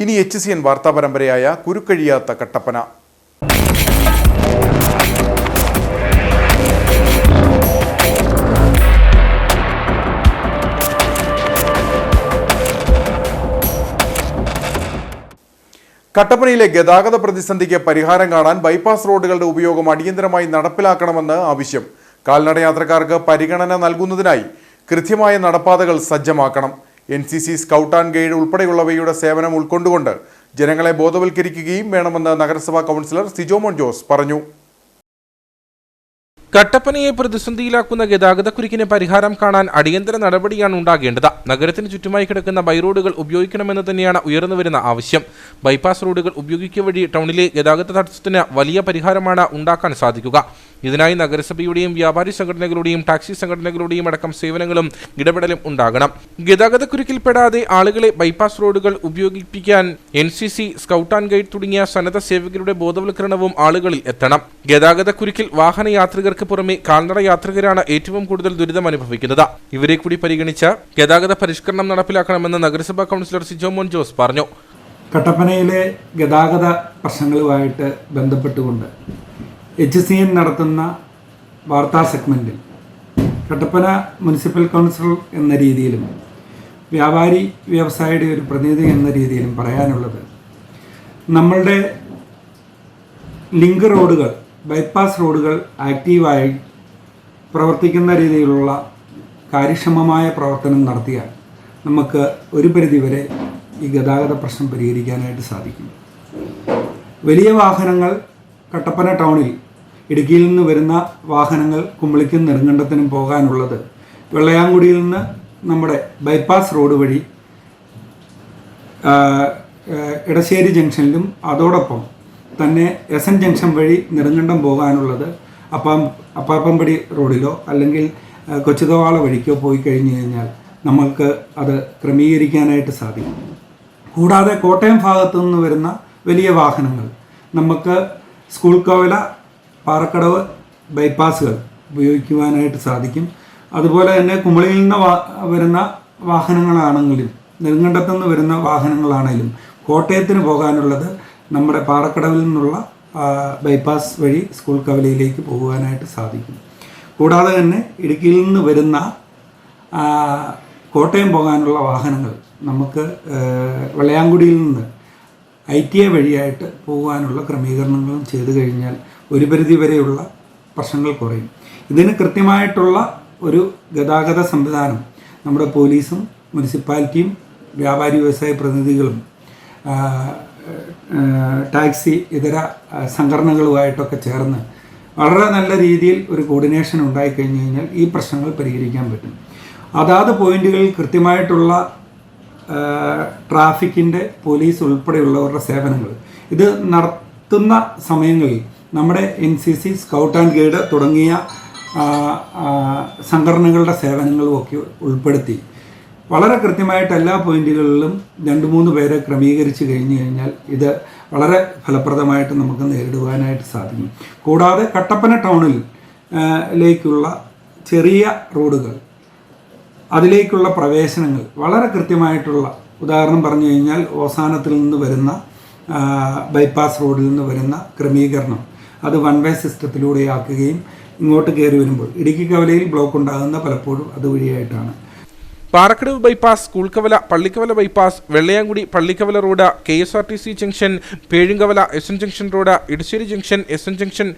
ഇനി H C N വാർത്താ പരമ്പരയായ കുരുക്കഴിയാത്ത കട്ടപ്പന. കട്ടപ്പനയിലെ ഗതാഗത പ്രതിസന്ധിക്ക് പരിഹാരം കാണാൻ ബൈപ്പാസ് റോഡുകളുടെ ഉപയോഗം അടിയന്തരമായി നടപ്പിലാക്കണമെന്ന് ആവശ്യം. കാൽനട യാത്രക്കാർക്ക് പരിഗണന നൽകുന്നതിനായി കൃത്യമായ നടപ്പാതകൾ സജ്ജമാക്കണം. N C C scout and guide ഉൾപ്പെടെയുള്ളവയുടെ സേവനം ഉൾക്കൊണ്ടുകൊണ്ട് ജനങ്ങളെ ബോധവൽക്കരിക്കുകയും വേണമെന്ന് നഗരസഭാ കൗൺസിലർ സിജോമോൻ ജോസ് പറഞ്ഞു. കട്ടപ്പനയെ പ്രതിസന്ധിയിലാക്കുന്ന ഗതാഗതക്കുരുക്കിന് പരിഹാരം കാണാൻ അടിയന്തര നടപടിയാണ് ഉണ്ടാകേണ്ടത്. നഗരത്തിന് ചുറ്റുമായി കിടക്കുന്ന ബൈറോഡുകൾ ഉപയോഗിക്കണമെന്ന് തന്നെയാണ് ഉയർന്നുവരുന്ന ആവശ്യം. ബൈപ്പാസ് റോഡുകൾ ഉപയോഗിക്കുക വഴി ടൗണിലെ ഗതാഗത തടസ്സത്തിന് വലിയ പരിഹാരമാണ് ഉണ്ടാക്കാൻ സാധിക്കുക. ഇതിനായി നഗരസഭയുടെയും വ്യാപാരി സംഘടനകളുടെയും ടാക്സി സംഘടനകളുടെയും അടക്കം സേവനങ്ങളും ഇടപെടലും ഉണ്ടാകണം. ഗതാഗതക്കുരുക്കിൽപ്പെടാതെ ആളുകളെ ബൈപ്പാസ് റോഡുകൾ ഉപയോഗിപ്പിക്കാൻ N C C scout and guide തുടങ്ങിയ സന്നദ്ധ സേവകരുടെ ബോധവൽക്കരണവും ആളുകളിൽ എത്തണം. ഗതാഗതക്കുരുക്കിൽ വാഹനയാത്രികർക്ക് പുറമെ കാൽനട യാത്രികരാണ് ഏറ്റവും കൂടുതൽ ദുരിതം അനുഭവിക്കുന്നത്. ഇവരെ കൂടി പരിഗണിച്ച് ഗതാഗത പരിഷ്കരണം നടപ്പിലാക്കണമെന്ന് നഗരസഭാ കൗൺസിലർ സിജോമോൻ ജോസ് പറഞ്ഞു. കട്ടപ്പനയിലെ ഗതാഗത പ്രശ്നങ്ങളുമായിട്ട് ബന്ധപ്പെട്ടുകൊണ്ട് എച്ച് സി എൻ നടത്തുന്ന വാർത്താ സെഗ്മെന്റിൽ കട്ടപ്പന മുനിസിപ്പൽ കൗൺസിൽ എന്ന രീതിയിലും വ്യാപാരി വ്യവസായിയുടെ ഒരു പ്രതിനിധി എന്ന രീതിയിലും പറയാനുള്ളത് നമ്മളുടെ ലിങ്ക് റോഡുകൾ ബൈപ്പാസ് റോഡുകൾ ആക്റ്റീവായി പ്രവർത്തിക്കുന്ന രീതിയിലുള്ള കാര്യക്ഷമമായ പ്രവർത്തനം നടത്തിയാൽ നമുക്ക് ഒരു പരിധിവരെ ഈ ഗതാഗത പ്രശ്നം പരിഹരിക്കാനായിട്ട് സാധിക്കും. വലിയ വാഹനങ്ങൾ കട്ടപ്പന ടൗണിൽ ഇടുക്കിയിൽ നിന്ന് വരുന്ന വാഹനങ്ങൾ കുമ്പളിക്കും നെടുങ്കണ്ടത്തിനും പോകാനുള്ളത് വെള്ളയാങ്കുടിയിൽ നിന്ന് നമ്മുടെ ബൈപ്പാസ് റോഡ് വഴി ഇടശ്ശേരി ജംഗ്ഷനിലും അതോടൊപ്പം തന്നെ എസ് എൻ ജംഗ്ഷൻ വഴി നെടുങ്കണ്ടം പോകാനുള്ളത് അപ്പം അപ്പാപ്പമ്പടി റോഡിലോ അല്ലെങ്കിൽ കൊച്ചുതവാള വഴിക്കോ പോയി കഴിഞ്ഞു കഴിഞ്ഞാൽ നമ്മൾക്ക് അത് ക്രമീകരിക്കാനായിട്ട് സാധിക്കും. കൂടാതെ കോട്ടയം ഭാഗത്തു നിന്ന് വരുന്ന വലിയ വാഹനങ്ങൾ നമുക്ക് സ്കൂൾ കോവില പാറക്കടവ് ബൈപ്പാസുകൾ ഉപയോഗിക്കുവാനായിട്ട് സാധിക്കും. അതുപോലെ തന്നെ കുമളിയിൽ നിന്ന് വരുന്ന വാഹനങ്ങളാണെങ്കിലും നെടുങ്കണ്ടത്തു നിന്ന് വരുന്ന വാഹനങ്ങളാണെങ്കിലും കോട്ടയത്തിന് പോകാനുള്ളത് നമ്മുടെ പാറക്കടവിൽ നിന്നുള്ള ബൈപ്പാസ് വഴി സ്കൂൾ കവലയിലേക്ക് പോകുവാനായിട്ട് സാധിക്കും. കൂടാതെ തന്നെ ഇടുക്കിയിൽ നിന്ന് വരുന്ന കോട്ടയം പോകാനുള്ള വാഹനങ്ങൾ നമുക്ക് വെള്ളയാങ്കുടിയിൽ നിന്ന് ഐ ടി എ വഴിയായിട്ട് പോകാനുള്ള ക്രമീകരണങ്ങളും ചെയ്തു കഴിഞ്ഞാൽ ഒരു പരിധി വരെയുള്ള പ്രശ്നങ്ങൾ കുറയും. ഇതിന് കൃത്യമായിട്ടുള്ള ഒരു ഗതാഗത സംവിധാനം നമ്മുടെ പോലീസും മുനിസിപ്പാലിറ്റിയും വ്യാപാരി വ്യവസായ പ്രതിനിധികളും ടാക്സി ഇതര സംഘടനകളുമായിട്ടൊക്കെ ചേർന്ന് വളരെ നല്ല രീതിയിൽ ഒരു കോർഡിനേഷൻ ഉണ്ടായിക്കഴിഞ്ഞ് കഴിഞ്ഞാൽ ഈ പ്രശ്നങ്ങൾ പരിഹരിക്കാൻ പറ്റും. അതാത് പോയിന്റുകളിൽ കൃത്യമായിട്ടുള്ള ട്രാഫിക്കിന്റെ പോലീസ് ഉൾപ്പെടെയുള്ളവരുടെ സേവനങ്ങൾ. ഇത് നടത്തുന്ന സമയങ്ങളിൽ നമ്മുടെ N C C scout and guide തുടങ്ങിയ സംഘടനകളുടെ സേവനങ്ങളും ഒക്കെ ഉൾപ്പെടുത്തി വളരെ കൃത്യമായിട്ട് എല്ലാ പോയിന്റുകളിലും രണ്ട് മൂന്ന് പേരെ ക്രമീകരിച്ച് കഴിഞ്ഞു കഴിഞ്ഞാൽ ഇത് വളരെ ഫലപ്രദമായിട്ട് നമുക്ക് നേരിടുവാനായിട്ട് സാധിക്കും. കൂടാതെ കട്ടപ്പന ടൗണിൽ ലേക്കുള്ള ചെറിയ റോഡുകൾ അതിലേക്കുള്ള പ്രവേശനങ്ങൾ വളരെ കൃത്യമായിട്ടുള്ള ഉദാഹരണം പറഞ്ഞു കഴിഞ്ഞാൽ ഓസാനത്തിൽ നിന്ന് വരുന്ന ബൈപ്പാസ് റോഡിൽ നിന്ന് വരുന്ന ക്രമീകരണം. അത് വൺ വേ സിസ്റ്റത്തിലൂടെയാക്കുകയും ഇങ്ങോട്ട് കയറി വരുമ്പോൾ ഇടുക്കി കവലയിൽ ബ്ലോക്ക് ഉണ്ടാകുന്ന പലപ്പോഴും അതുവഴിയായിട്ടാണ് Parakkadavu bypass സ്കൂൾക്കവല Pallikkavala bypass Vellayamkudi Pallikkavala road K S R T C junction Pezhumkavala S N junction road Edassery junction S N junction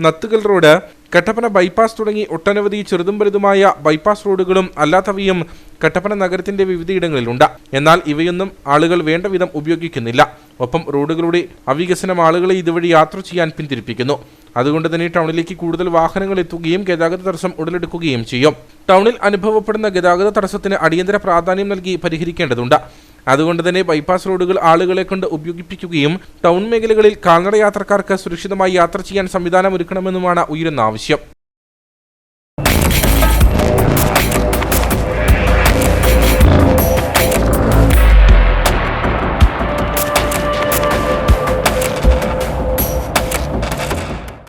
Nathukal road Kattappana bypass തുടങ്ങി ഒട്ടനവധി ചെറുതും വലുതുമായ ബൈപ്പാസ് റോഡുകളും അല്ലാത്തവയും കട്ടപ്പന നഗരത്തിന്റെ വിവിധയിടങ്ങളിലുണ്ട്. എന്നാൽ ഇവയൊന്നും ആളുകൾ വേണ്ട വിധം ഉപയോഗിക്കുന്നില്ല. ഒപ്പം റോഡുകളുടെ അവികസനം ആളുകളെ ഇതുവഴി യാത്ര ചെയ്യാൻ പിന്തിരിപ്പിക്കുന്നു. അതുകൊണ്ട് തന്നെ ടൗണിലേക്ക് കൂടുതൽ വാഹനങ്ങൾ എത്തുകയും ഗതാഗത തടസ്സം ഉടലെടുക്കുകയും ചെയ്യും. ടൗണിൽ അനുഭവപ്പെടുന്ന ഗതാഗത തടസ്സത്തിന് അടിയന്തര പ്രാധാന്യം നൽകി പരിഹരിക്കേണ്ടതുണ്ട്. അതുകൊണ്ട് തന്നെ ബൈപ്പാസ് റോഡുകൾ ആളുകളെ കൊണ്ട് ഉപയോഗിപ്പിക്കുകയും ടൗൺ മേഖലകളിൽ കാൽനട യാത്രക്കാർക്ക് സുരക്ഷിതമായി യാത്ര ചെയ്യാൻ സംവിധാനം ഒരുക്കണമെന്നുമാണ് ഉയരുന്ന ആവശ്യം.